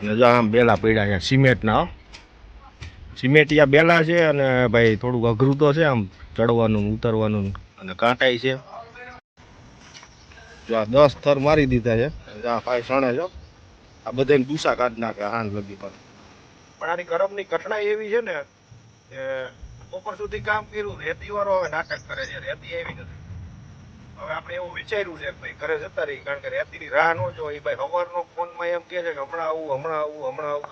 આમ બેલા પડ્યા છે, સિમેન્ટના. સિમેન્ટિયા બેલા છે અને ભાઈ થોડુંક અઘરું તો છે, આમ ચડવાનું, ઉતરવાનું અને કાંટાઈ છે. જો આ દસ થર મારી દીધા છે, આ ભાઈ સણે છો આ બધાને દુસા કાઢી નાખે હાન લગી પણ. પણ આની ગરમની કઠણાઈ એવી છે ને બપોર સુધી કામ કર્યું, રેતી વાળો નાટક કરે છે, રેતી એવી નથી. હવે આપણે એવું વિચાર્યું છે ભાઈ ઘરે જતા રહી કારણ કે રેતીની રાહ ન જોઈ ભાઈ સવારનો ફોનમાં એમ કહે છે કે હમણાં આવું હમણાં આવું હમણાં આવું.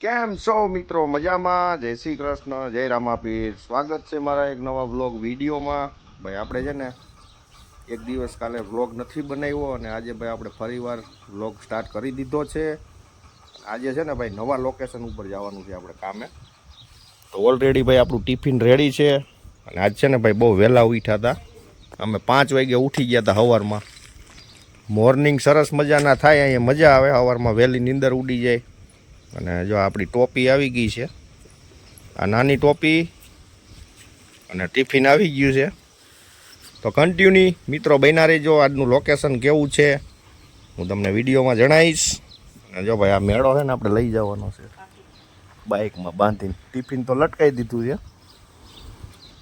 કેમ છો મિત્રો? મજામાં? જય શ્રી કૃષ્ણ, જય રામાપીર. સ્વાગત છે મારા એક નવા બ્લોગ વિડીયોમાં. ભાઈ, આપણે છે ને એક દિવસ કાલે વ્લોગ નથી બનાવ્યો અને આજે ભાઈ આપણે ફરીવાર વ્લોગ સ્ટાર્ટ કરી દીધો છે. આજે છે ને ભાઈ નવા લોકેશન ઉપર જવાનું છે આપણે કામે. તો ઓલરેડી ભાઈ આપણું ટિફિન રેડી છે. અને આજ છે ને ભાઈ બહુ વહેલા ઉઠ્યા હતા. અમે પાંચ વાગે ઉઠી ગયા હતા સવારમાં મોર્નિંગ સરસ મજાના થાય, અહીંયા મજા આવે સવારમાં વહેલી નીંદર ઉડી જાય. અને જો આપણી ટોપી આવી ગઈ છે. આ નાની ટોપી અને ટિફિન આવી ગયું છે. તો કન્ટિન્યુ મિત્રો બન્યા રહેજો, આજનું લોકેશન કેવું છે? હું તમને વિડીયોમાં જણાવીશ. અને જો ભાઈ આ મેળો છે ને, આપણે લઈ જવાનો છે. બાઇકમાં બાંધીને. ટિફિન તો લટકાઈ દીધું છે.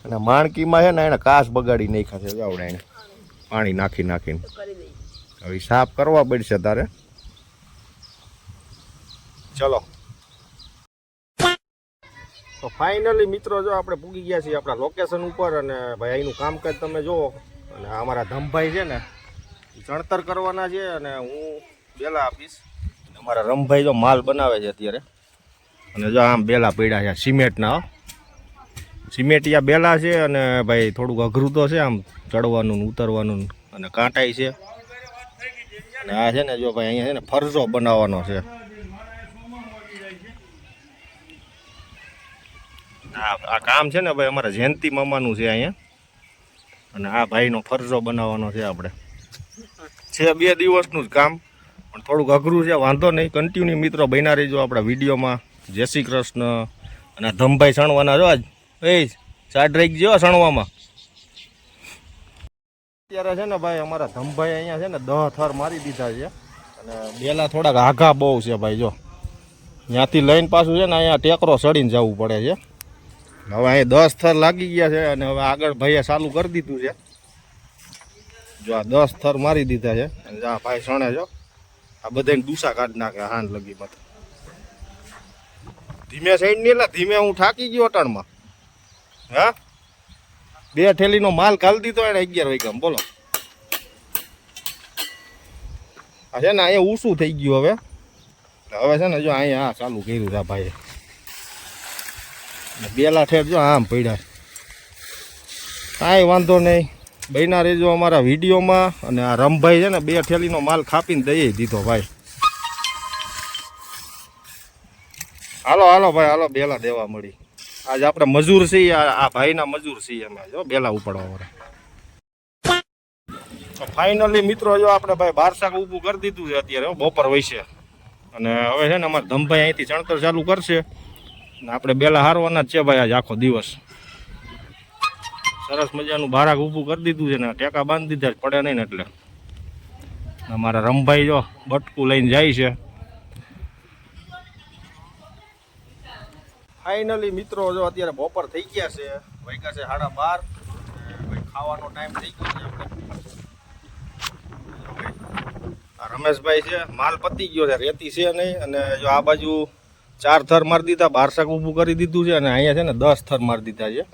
અને માણકીમાં છે ને એને કાચ બગાડી નાખ્યા છે જાવડે એને. પાણી નાખી નાખીને. હવે સાફ કરવા પડશે તારે. ચલો. તો ફાઇનલી મિત્રો જો આપણે પૂગી ગયા છીએ આપણા લોકેશન ઉપર અને ભાઈ અહીંનું કામકાજ તમે જુઓ. અને અમારા ધમભાઈ છે ને ચણતર કરવાના છે અને હું બેલા આપીશ. અમારા રમભાઈ જો માલ બનાવે છે અત્યારે. અને જો આમ બેલા પડ્યા છે, સિમેન્ટના હો. સિમેન્ટિયા બેલા છે અને ભાઈ થોડુંક અઘરું તો છે, આમ ચડવાનું ઉતરવાનું અને કાંટાઈ છે. અને આ છે ને જો ભાઈ અહીંયા છે ને ફરજો બનાવવાનો છે. આ કામ છે ને ભાઈ અમારા જયંતિ મામાનું છે અહીંયા. અને આ ભાઈનો ફરજો બનાવવાનો છે આપણે. છે બે દિવસનું જ કામ, પણ થોડુંક અઘરું છે, વાંધો નહીં. કન્ટિન્યુ મિત્રો બન્યા રહીજો આપણા વિડીયોમાં. જય શ્રી કૃષ્ણ. અને ધમભાઈ સણવાના જો આજ? એ સાઈડ રહી ગયો સણવામાં. અત્યારે છે ને ભાઈ, અમારા ધમભાઈ અહીંયા છે ને દહ થર મારી દીધા છે. અને બેલા થોડાક આઘા બહુ છે ભાઈ, જો. ત્યાંથી લઈને પાછું છે ને અહીંયા ટેકરો ચડીને જવું પડે છે. હવે અહીંયા દસ થર લાગી ગયા છે અને હવે આગળ ભાઈએ ચાલુ કરી દીધું છે. જો આ દસ થર મારી દીધા છે. અને આ ભાઈ સણે જો આ બધાને દુસા કાઢી નાખે હાન લગી મત ધીમે સાઈડ નહીં એટલે ધીમે હું થાકી ગયો અટાણમાં. હા? બે થેલીનો માલ કાલ દીધો એને અગિયાર વાગ્યા બોલો. આ છે ને અહીંયા ઊંસું થઈ ગયું હવે. હવે છે ને જો અહીંયા આ ચાલુ કર્યું છે ભાઈએ. બેલા ઠેર જો આમ પડ્યા. કાંઈ વાંધો નહીં. બન્યા રેજો અમારા વિડીયોમાં. અને આ રમભાઈ છે ને બે ઠેલીનો માલ ખાપીને દઈ દીધો ભાઈ. હાલો હાલો ભાઈ, હાલો, બેલા દેવા મળી. આજ આપણે મજૂર છીએ, આ ભાઈના મજૂર છીએ અમે, જો, બેલા ઉપાડવા વાળા. ફાઇનલી મિત્રો, જો આપણે ભાઈ બારસાક ઊભું કરી દીધું છે અત્યારે બપોર વૈશે અને હવે છે ને અમારે ધમભાઈ અહીંથી ચણતર ચાલુ કરશે. ને આપણે બેલા હારવાના જ છે ભાઈ આજ આખો દિવસ. સરસ મજાનું બારાક ઊભું કરી દીધું છે ને ટેકા બાંધી દીધા પડે નહીં ને એટલે. અમારા રમભાઈ જો બટકું લઈને જાય છે. ફાઇનલી મિત્રો, જો અત્યારે બપોર થઈ ગયા છે, વાગ્યા છે સાડા બાર ખાવાનો ટાઈમ થઈ ગયો છે રમેશભાઈ છે, માલ પતી ગયો છે, રેતી છે નહીં, અને જો આ બાજુ ચાર થર મારી દીધા, બાર શાક ઊભું કરી દીધું છે, અને અહીંયા છે ને દસ થર મારી દીધા છે.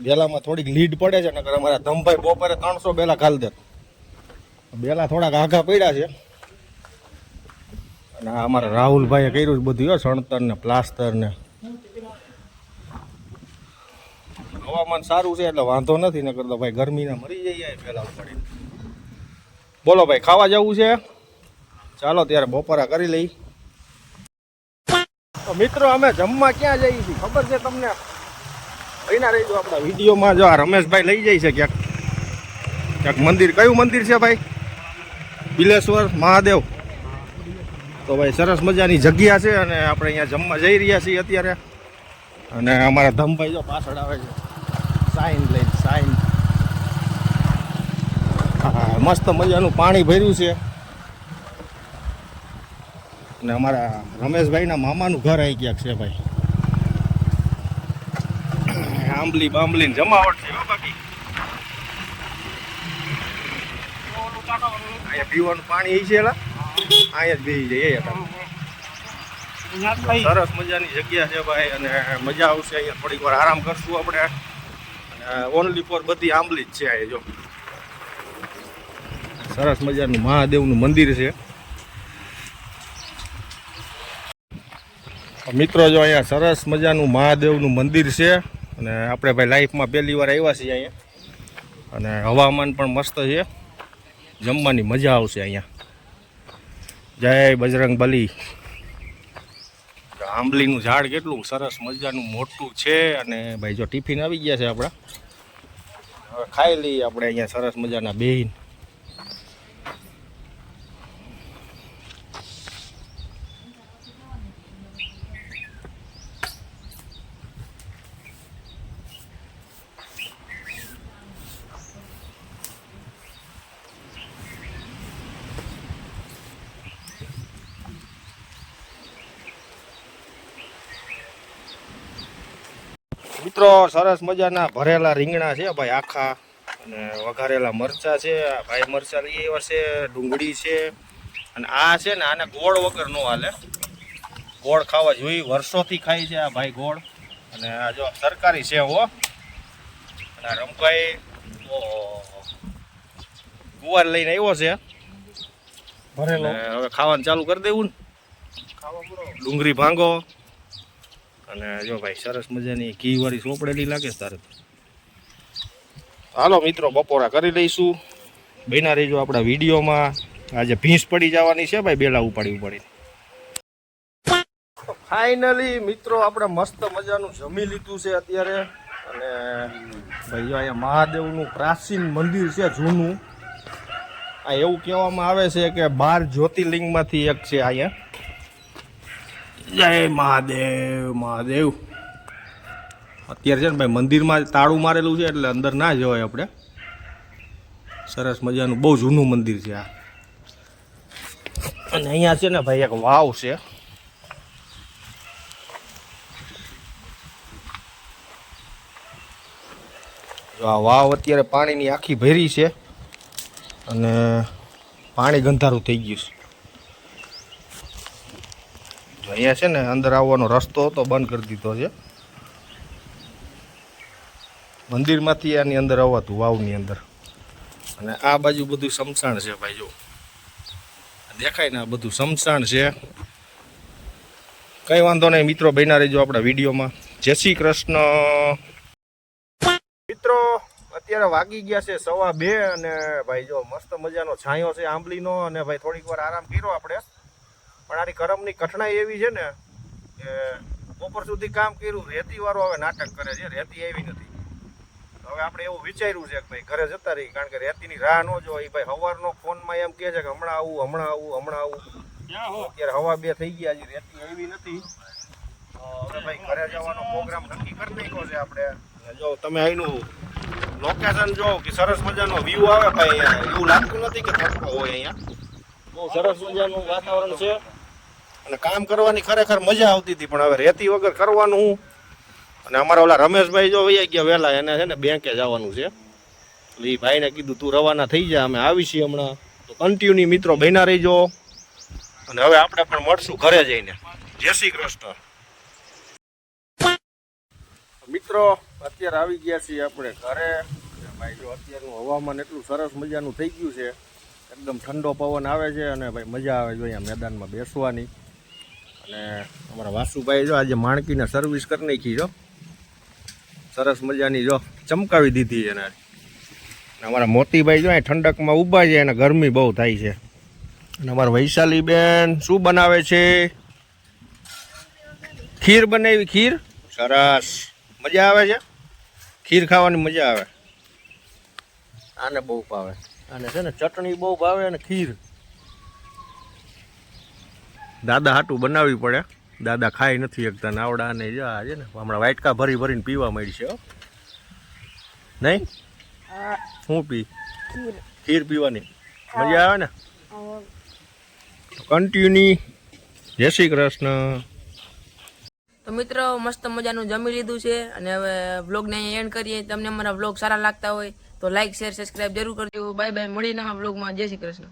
બેલામાં થોડીક લીડ પડે છે, નકર અમારા ધમભાઈ બપોરે ત્રણસો બેલા ખાલી દે. બેલા થોડાક આઘા પડ્યા છે. અને અમારા રાહુલભાઈએ કર્યું બધું સણતર ને પ્લાસ્ટર ને હવામાન સારું છે એટલે વાંધો નથી ન કરતો ભાઈ ગરમીના મરી જઈએ પહેલાં ઉપાડીને. બોલો ભાઈ, ખાવા જવું છે? ચાલો ત્યારે બપોરા કરી લઈ. મિત્રો, અમે જમવા ક્યાં જઈએ છીએ? ખબર છે તમને? અહીંના રહી આપણા વિડીયોમાં. જો આ રમેશભાઈ લઈ જાય છે ક્યાંક. ક્યાંક મંદિર. કયું મંદિર છે ભાઈ? બિલેશ્વર મહાદેવ. તો ભાઈ, સરસ મજાની જગ્યા છે અને આપણે અહીંયા જમવા જઈ રહ્યા છીએ અત્યારે. અને અમારા ધમભાઈ જો પાછળ આવે છે. સાઈન લઈને સાઈન. હા મસ્ત મજાનું પાણી ભર્યું છે. અને અમારા રમેશભાઈના મામાનું ઘર આવી ગયા છે ભાઈ. આંબલી બાંબલી જમાવટ છે બાકી. અહીંયા પીવાનું પાણી એ છે અહીંયા જ બેસી જાય સરસ મજાની જગ્યા છે ભાઈ અને મજા આવશે અહીંયા થોડીક વાર. આરામ કરશું આપણે. ઓનલી ફોર બધી આંબલી જ છે આ જો. સરસ મજાનું મહાદેવનું મંદિર છે. મિત્રો જો અહીંયા સરસ મજાનું મહાદેવનું મંદિર છે અને આપણે ભાઈ લાઈફમાં પહેલી વાર આવ્યા છીએ અહીંયા. અને હવામાન પણ મસ્ત છે. જમવાની મજા આવશે અહીંયા. જય બજરંગ બલી. આંબલીનું ઝાડ કેટલું સરસ મજાનું મોટું છે અને ભાઈ જો ટિફિન આવી ગયા છે આપણા. હવે ખાઈ લઈએ આપણે અહીંયા સરસ મજાના બેહીન. મિત્રો સરસ મજાના ભરેલા રીંગણા છે ભાઈ આખા. અને વઘારેલા મરચા છે. આ ભાઈ મરચા લઈ આવ્યા છે ડુંગળી છે. અને આ છે ને આને ગોળ વગર નો હાલે. ગોળ ખાવા જોઈએ વર્ષોથી ખાય છે આ ભાઈ ગોળ. અને આ જો સરકારી છે હો. અને આ રમભાઈ. ગુવાર લઈને આવ્યો છે. ભરેલો. હવે ખાવાનું ચાલુ કરી દેવું ને. ડુંગળી ભાંગો. અને જો ભાઈ સરસ મજાની ઘી વાળી સોપડેલી લાગે છે તારે હાલો મિત્રો બપોરા કરી લઈશું. બના રહીજો આપણા વિડીયોમાં. આજે ભીંસ પડી જવાની છે ભાઈ બેલા ઉપાડી ઉપાડી ફાઇનલી મિત્રો આપણે મસ્ત મજાનું જમી લીધું છે અત્યારે. અને ભાઈ અહીંયા મહાદેવનું પ્રાચીન મંદિર છે જૂનું. આ એવું કહેવામાં આવે છે કે બાર જ્યોતિર્લિંગમાંથી એક છે અહીંયા. જય મહાદેવ મહાદેવ. અત્યારે છે ને ભાઈ મંદિરમાં તાળું મારેલું છે એટલે અંદર ના જવાય આપણે. સરસ મજાનું, બહુ જૂનું મંદિર છે આ. અને અહીંયા છે ને ભાઈ એક વાવ છે. આ વાવ અત્યારે પાણીની આખી ભરી છે. અને પાણી ગંધારું થઈ ગયું છે. અહીંયા છે ને અંદર આવવાનો રસ્તો હતો બંધ કરી દીધો છે. મંદિરમાંથી આની અંદર આવવાતું વાવની અંદર. અને આ બાજુ બધું સમસાણ છે ભાઈ, જો. દેખાય ને આ બધું સમસાણ છે. કઈ વાંધો નહીં, મિત્રો બન્યા રહીજો આપણા વિડીયોમાં. જય શ્રી કૃષ્ણ. મિત્રો, અત્યારે વાગી ગયા છે સવા બે અને ભાઈ, જો મસ્ત મજાનો છાંયો છે, આંબલીનો. અને ભાઈ, થોડીક વાર આરામ કર્યો આપણે. પણ આની કરમની કઠણાઈ એવી છે ને કે બપોર સુધી કામ કર્યું રેતી વાળો હવે નાટક કરે છે રેતી એવી નથી. હવે આપણે એવું વિચાર્યું છે કે ભાઈ ઘરે જતા રહી કારણ કે રેતીની રાહ ન જો એ ભાઈ સવારનો ફોનમાં એમ કહે છે કે હમણાં આવું હમણાં આવું હમણાં આવું. અત્યારે હવા બે થઈ ગયા હજી રેતી એવી નથી. હવે ભાઈ ઘરે જવાનો પ્રોગ્રામ નક્કી કરી નાખ્યો છે આપણે. જો તમે અહીંનું લોકેશન જો કે સરસ મજાનો વ્યૂ આવે ભાઈ એવું લાગતું નથી કે થતો હોય અહીંયા. બહુ સરસ મજાનું વાતાવરણ છે. અને કામ કરવાની ખરેખર મજા આવતી હતી, પણ હવે રેતી વગર કરવાનું અને અમારા ઓલા રમેશભાઈ જો વૈયા ગયા વહેલા, એને છે ને બેંકે જવાનું છે. એટલે એ ભાઈને કીધું, તું રવાના થઈ જા, અમે આવી છીએ હમણાં. તો કન્ટિન્યુ મિત્રો બન્યા રહીજો. અને હવે આપણે પણ મળશું ઘરે જઈને. જય શ્રી કૃષ્ણ. મિત્રો, અત્યારે આવી ગયા છીએ આપણે ઘરે. ભાઈ જો અત્યારનું હવામાન એટલું સરસ મજાનું થઈ ગયું છે. એકદમ ઠંડો પવન આવે છે અને ભાઈ મજા આવે જો અહીંયા મેદાનમાં બેસવાની. અને અમારા વાસુભાઈ જો આજે માણકીને સર્વિસ કરી નાખી જો. સરસ મજાની જો ચમકાવી દીધી છે એને અમારા મોતીભાઈ જો ઠંડકમાં ઊભા છે અને ગરમી બહુ થાય છે. અને અમારા વૈશાલી બેન શું બનાવે છે? ખીર બનાવી, ખીર? સરસ. મજા આવે છે? ખીર ખાવાની મજા આવે. આને બહુ ભાવે. અને છે ને ચટણી બહુ ભાવે અને ખીર. દાદા હાટું બનાવવી પડે. દાદા ખાઈ નથી એકતા નાવડા ને જો આ છે ને હમણાં વાટકા ભરી ભરીને પીવા માંડશે હો. નહીં? હું. પી? ખીર. પીવાની. મજા આવે ને? કન્ટિન્યુ જય શ્રી કૃષ્ણ. તો મિત્રો મસ્ત મજાનું જમી લીધું છે અને હવે વ્લોગને અહીં એન્ડ કરીએ. તમને અમારા વ્લોગ સારા લાગતા હોય તો લાઈક શેર સબસ્ક્રાઇબ જરૂર કરજો. બાય બાય મળીને આ વ્લોગમાં જય શ્રી કૃષ્ણ.